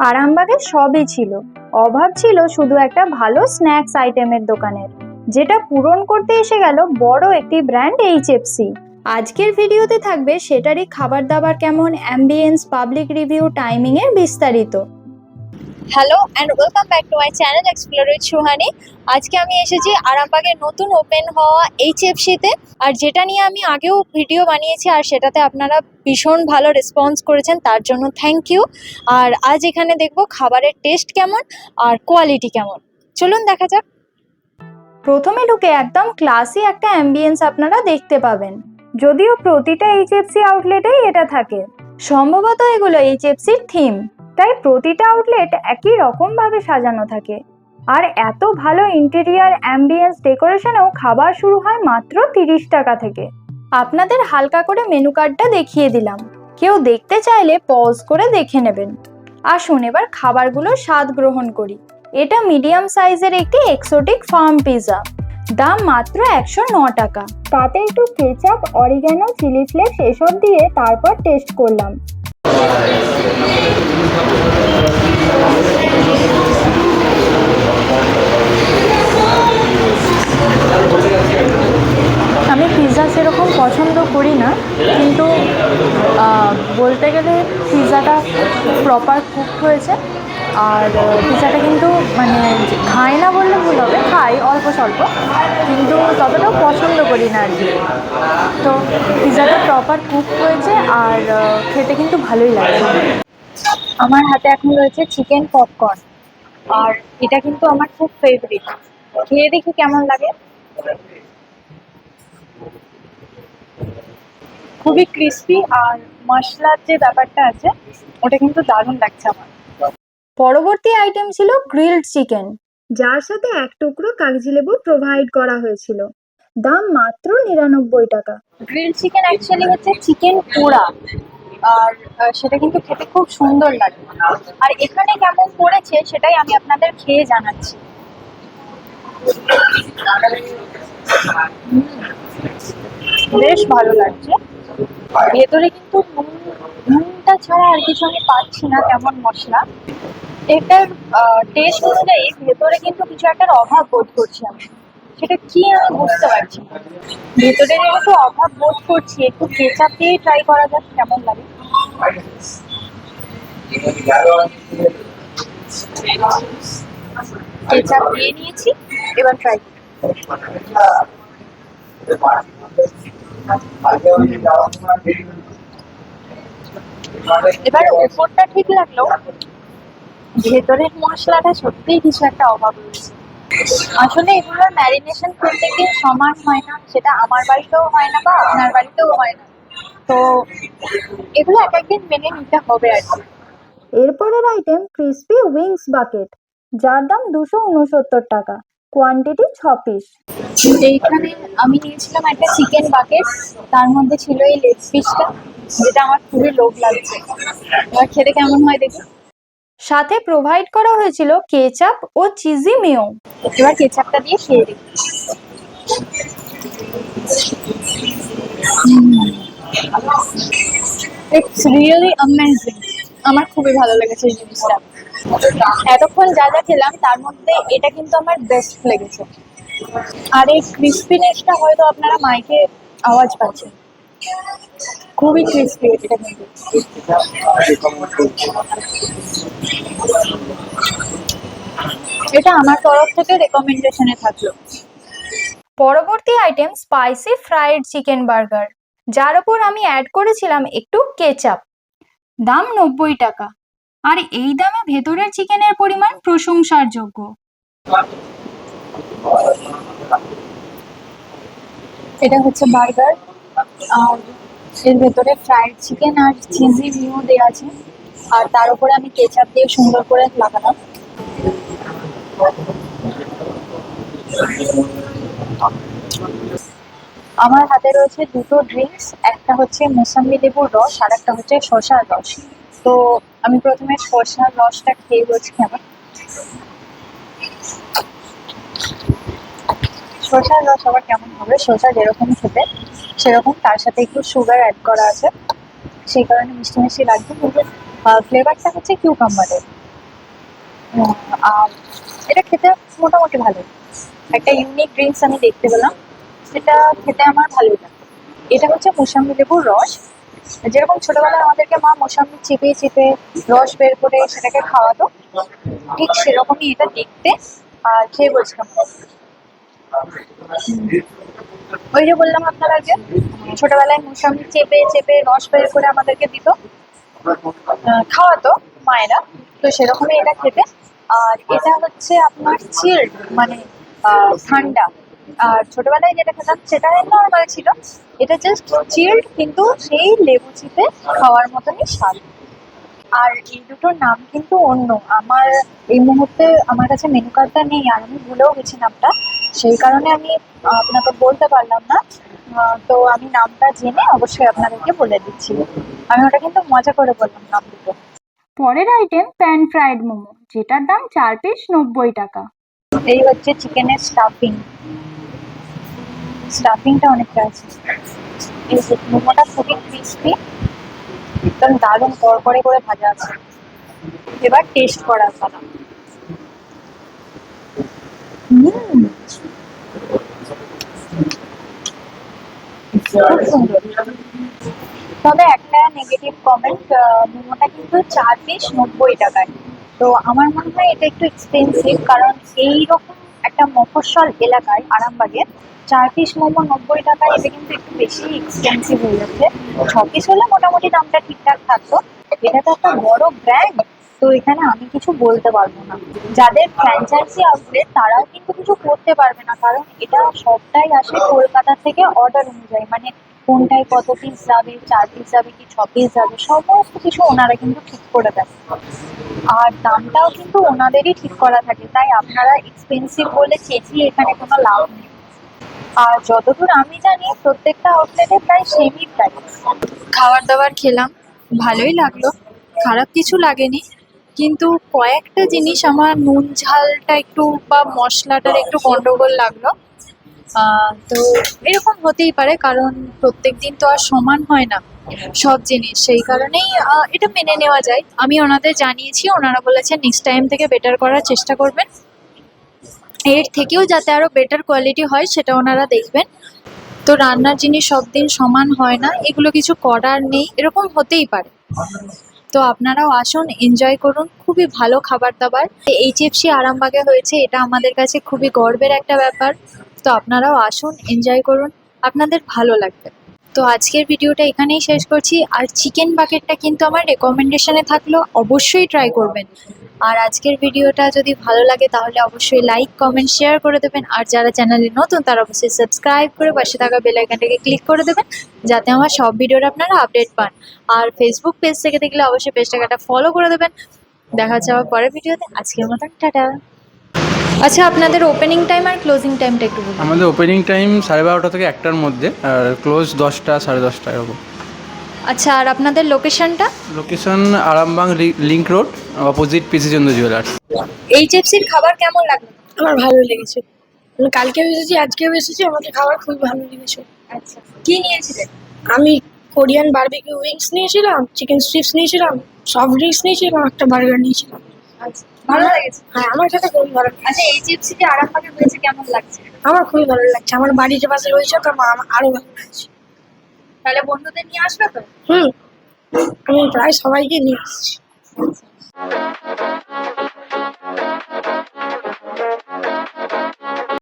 আরামবাগে সবই ছিল। অভাব ছিল শুধু একটা ভালো স্ন্যাক্স আইটেমের দোকানের। যেটা পূরণ করতে এসে গেল বড় একটি ব্র্যান্ড এইচএফসি আজকের ভিডিওতে থাকবে সেটারই খাবার দাবার কেমন অ্যাম্বিয়েন্স পাবলিক রিভিউ টাইমিং এর বিস্তারিত। Hello and welcome back to my channel explore with Suhani আজকে আমি এসেছি আরামবাগের নতুন ওপেন হওয়া এইচএফসিতে আর যেটা নিয়ে আমি আগেও ভিডিও বানিয়েছি, আর সেটাতে আপনারা ভীষণ ভালো রেসপন্স করেছেন, তার জন্য থ্যাংক ইউ আর আজ এখানে দেখব খাবারের টেস্ট কেমন, আর কোয়ালিটি কেমন। চলুন দেখা যাক। প্রথমে ঢুকে একদম ক্লাসি একটা অ্যাম্বিয়েন্স আপনারা দেখতে পাবেন। যদিও প্রতিটা এইচএফসি আউটলেটেই এটা থাকে। সম্ভবত এগুলো এইচএফসির থিম তাই প্রতিটা আউটলেট একই রকম ভাবে সাজানো থাকে। আর এত ভালো ইন্টেরিয়ার অ্যাম্বিয়েন্স ডেকোরেশনেও খাবার শুরু হয় মাত্র তিরিশ টাকা থেকে। আপনাদের হালকা করে মেনু কার্ডটা দেখিয়ে দিলাম। কেউ দেখতে চাইলে পজ করে দেখে নেবেন। আসুন এবার খাবারগুলো স্বাদ গ্রহণ করি। এটা মিডিয়াম সাইজের একটি এক্সোটিক ফার্ম পিৎজা দাম মাত্র একশো ন টাকা। তাতে একটু কেচাপ অরিগ্যানো চিলি ফ্লেক্স এসব দিয়ে তারপর টেস্ট করলাম। আমি পিৎজা সেরকম পছন্দ করি না কিন্তু বলতে গেলে পিৎজাটা প্রপার কুক হয়েছে। আর পিৎজাটা কিন্তু মানে খাই না বললে ভুল হবে, খাই অল্প স্বল্প, কিন্তু ততটাও পছন্দ করি না আর কি। তো পিৎজাটা প্রপার কুক হয়েছে আর খেতে কিন্তু ভালোই লাগছে। আমার হাতে এখন রয়েছে চিকেন পপকর্ন আর এটা কিন্তু আমার খুব ফেভারিট খেয়ে দেখি কেমন লাগে। খুবই ক্রিস্পি আর মশলার যে ব্যাপারটা আছে, ওটা কিন্তু দারুণ লাগছে আমার। পরবর্তী আইটেম ছিল গ্রিলড চিকেন যার সাথে এক টুকরো কাগজি লেবু প্রোভাইড করা হয়েছিল। দাম মাত্র নিরানব্বই টাকা। গ্রিল চিকেন অ্যাকচুয়ালি হচ্ছে চিকেন পোড়া। আর সেটা কিন্তু খেতে খুব সুন্দর লাগে। আর এখানে কেমন পড়েছে সেটাই আমি আপনাদের খেয়ে জানাচ্ছি। বেশ ভালো লাগছে। ভেতরে কিন্তু নুন, নুনটা ছাড়া আর কিছু আমি পাচ্ছি না তেমন মশলা। এটার টেস্ট অনুযায়ী ভেতরে কিন্তু কিছু একটা অভাব বোধ করছি আমি। সেটা কি আমি বুঝতে পারছি ভেতরে যেহেতু অভাব বোধ করছি, একটু কেচাপ দিয়ে ট্রাই করা যাক কেমন লাগে। কেচাপ দিয়ে নিয়েছি, এবার ট্রাই এবার উপরটা ঠিক লাগলেও ভেতরের মশলাটা সত্যিই কিছু একটা অভাব রয়েছে। আসলে এগুলোর ম্যারিনেশন প্রত্যেকদিন সমান হয় না সেটা আমার বাড়িতেও হয় না বা আপনার বাড়িতেও হয় না। তো এগুলো এক একদিন মেনে নিতে হবে আর কি। এরপরের আইটেম ক্রিসপি উইংস বাকেট যার দাম দুশো উনসত্তর টাকা কোয়ান্টিটি ছ পিস এইখানে আমি নিয়েছিলাম একটা চিকেন বাকেট তার মধ্যে ছিল এই লেগ পিসটা যেটা আমার খুবই লোভ লাগছে। এবার খেতে কেমন হয় দেখি সাথে প্রোভাইড করা হয়েছিল কেচাপ ও চিজি মেও এবার কেচাপটা দিয়ে খেয়ে দেখি ইটস রিয়েলি অ্যামেজিং আমার খুবই ভালো লেগেছে এই জিনিসটা। এতক্ষণ যা যা খেলাম, তার মধ্যে এটা কিন্তু আমার বেস্ট লেগেছে। আর এই ক্রিস্পিনেসটা হয়তো আপনারা মাইকে আওয়াজ পাচ্ছেন। খুবই ক্রিস্পি এটা কিন্তু। এটা আমার তরফ থেকে রেকমেন্ডেশনে থাকল। পরবর্তী item spicy fried chicken burger যার ওপর আমি অ্যাড করেছিলাম একটু কেচাপ দাম নব্বই টাকা। আর এই দামে ভেতরের চিকেনের পরিমাণ প্রশংসার যোগ্য। এটা হচ্ছে বার্গার আর এর ভেতরে ফ্রাইড চিকেন আর চিজি মিও দেওয়া আছে। আর তার উপরে আমি কেচাপ দিয়ে সুন্দর করে লাগালাম। আমার হাতে রয়েছে দুটো ড্রিঙ্কস একটা হচ্ছে মোসাম্বি লেবুর রস আর একটা হচ্ছে শসার রস। তো আমি প্রথমে শসার রসটা খেয়ে বলছি কেমন শসার রস আবার কেমন হবে? শসা যেরকম খেতে। সেরকম, তার সাথে একটু সুগার অ্যাড করা আছে। সেই কারণে মিষ্টি মিষ্টি লাগবে, কিন্তু ফ্লেভারটা হচ্ছে কিউকাম্বারের আর এটা খেতে মোটামুটি ভালো। একটা ইউনিক ড্রিঙ্কস আমি দেখতে পেলাম, সেটা খেতে আমার ভালোই লাগে। এটা হচ্ছে মোসাম্বি লেবুর রস। যেরকম ছোটবেলায় আমাদেরকে মা মোসাম্বি চিপে চিপে রস বের করে সেটাকে খাওয়াতো, ঠিক সেরকমই এটা দেখতে, আর খেয়ে বলছিলাম। ওই যে বললাম আপনার আগে ছোটবেলায় মোসাম্বি চেপে চেপে রস বের করে আমাদেরকে দিত খাওয়াতো মায়েরা। তো সেরকমই এটা খেতে। আর এটা হচ্ছে আপনার চিল্ড মানে ঠান্ডা। আর ছোটবেলায় যেটা খেতাম সেটা নর্মাল ছিল। এটা জাস্ট চিল্ড কিন্তু সেই লেবু চিপে খাওয়ার মতনই স্বাদ। আর এই দুটোর নাম কিন্তু অন্য। আমার এই মুহূর্তে আমার কাছে মেনু কার্ডটা নেই আর আমি ভুলেও গেছি নামটা। সেই কারণে আমি আপনাকে বলতে পারলাম না। তো আমি নামটা জেনে অবশ্যই আপনাদেরকে বলে দিচ্ছি। আমি ওটা কিন্তু মজা করে বললাম নাম দুটো। পরের আইটেম প্যান ফ্রাইড মোমো যেটার দাম চার পিস নব্বই টাকা। এই হচ্ছে চিকেনের স্টাফিং স্টাফিংটা অনেকটা আছে। এই মোমোটা খুবই ক্রিস্পি একদম দারুণ কড়কড়ে করে ভাজা আছে। এবার টেস্ট করার পালা তবে একটা নেগেটিভ কমেন্ট মোমোটা কিন্তু চার পিস নব্বই টাকায়। তো আমার মনে হয় এটা একটু এক্সপেন্সিভ কারণ এই রকম একটা মফস্বল এলাকায় আরামবাগে। চার পিস মোমো নব্বই টাকা এটা কিন্তু একটু বেশি এক্সপেন্সিভ হয়ে যাচ্ছে। ছ পিস হলে মোটামুটি দামটা ঠিকঠাক থাকতো। এটা তো একটা বড় ব্র্যান্ড তো এখানে আমি কিছু বলতে পারব না। যাদের ফ্র্যাঞ্চাইজি আউটলেট তারাও কিন্তু কিছু করতে পারবে না, কারণ এটা সবটাই আসে কলকাতা থেকে অর্ডার অনুযায়ী। মানে কোনটায় কত পিস যাবে, চার পিস যাবে কি ছ পিস যাবে, সমস্ত কিছু ওনারা কিন্তু ঠিক করে দেন আর দামটাও কিন্তু ওনাদেরই ঠিক করা থাকে, তাই আপনারা এক্সপেন্সিভ বলে চেঁচিয়ে এখানে কোনো লাভ নেই। আর যতদূর আমি জানি, প্রত্যেকটা আউটলেটে প্রায় সেমই প্রাইস খাবার দাবার খেলাম, ভালোই লাগল, খারাপ কিছু লাগেনি, কিন্তু কয়েকটা জিনিস আমার নুন ঝালটা একটু বা মশলাটার একটু গন্ডগোল লাগল। তো এরকম হতেই পারে, কারণ প্রত্যেক দিন তো আর সমান হয় না সব জিনিস। সেই কারণেই এটা মেনে নেওয়া যায়। আমি ওনাদের জানিয়েছি, ওনারা বলেছেন নেক্সট টাইম থেকে বেটার করার চেষ্টা করবেন। এর থেকেও যাতে আরও বেটার কোয়ালিটি হয়, সেটা ওনারা দেখবেন। তো রান্নার জিনিস সব দিন সমান হয় না, এগুলো কিছু করার নেই, এরকম হতেই পারে। তো আপনারাও আসুন এনজয় করুন, খুবই ভালো খাবার দাবার। এইচএফসি আরামবাগে হয়েছে, এটা আমাদের কাছে খুবই গর্বের একটা ব্যাপার। তো আপনারাও আসুন এনজয় করুন। আপনাদের ভালো লাগবে। তো আজকের ভিডিওটা এখানেই শেষ করছি। আর চিকেন বাকেটটা কিন্তু আমার রেকমেন্ডেশনে থাকল, অবশ্যই ট্রাই করবেন। আর আজকের ভিডিওটা যদি ভালো লাগে, তাহলে অবশ্যই লাইক কমেন্ট শেয়ার করে দেবেন। আর যারা চ্যানেলে নতুন, তারা অবশ্যই সাবস্ক্রাইব করে পাশে থাকা বেল আইকনটাকে ক্লিক করে দেবেন, যাতে আমার সব ভিডিওর আপনারা আপডেট পান। আর ফেসবুক পেজ থেকে দেখলে অবশ্যই পেজটাকে একটা ফলো করে দেবেন। দেখা যাওয়ার পরের ভিডিওতে। আজকের মতন, টাটা। আচ্ছা আপনাদের ওপেনিং টাইম আর ক্লোজিং টাইমটা একটু বলুন। আমাদের ওপেনিং টাইম সাড়ে বারোটা থেকে একটার মধ্যে আর ক্লোজ দশটা সাড়ে দশটা এরকম। আচ্ছা আর আপনাদের লোকেশনটা location Arambagh link road opposite PC Chandra jewellers এইচএফসির খাবার কেমন লাগল? আমার ভালো লেগেছে। আমি কালকেও এসেছি আজকেও এসেছি আমাকে খাবার খুবই ভালো লেগেছে। আচ্ছা কি নিয়েছিলেন? আমি কোরিয়ান বারবিকিউ উইংস নিয়েছিলাম চিকেন স্ট্রিপস নিয়েছিলাম সফট ড্রিঙ্কস নিয়েছিলাম একটা বার্গার নিয়েছিলাম। আচ্ছা। ভালো হ্যাঁ, লেগেছে? হ্যাঁ আমার সাথে খুবই ভালো আচ্ছা এইচএফসি তে আরামবাগে হয়েছে কেমন লাগছে? আমার খুবই ভালো লাগছে। আমার বাড়ির পাশে রয়েছে তো আমার আরও ভালো লাগছে। তাহলে বন্ধুদের নিয়ে আসবে তো? হুম। আমি প্রায় সবাইকে নিয়ে আসছি। আচ্ছা।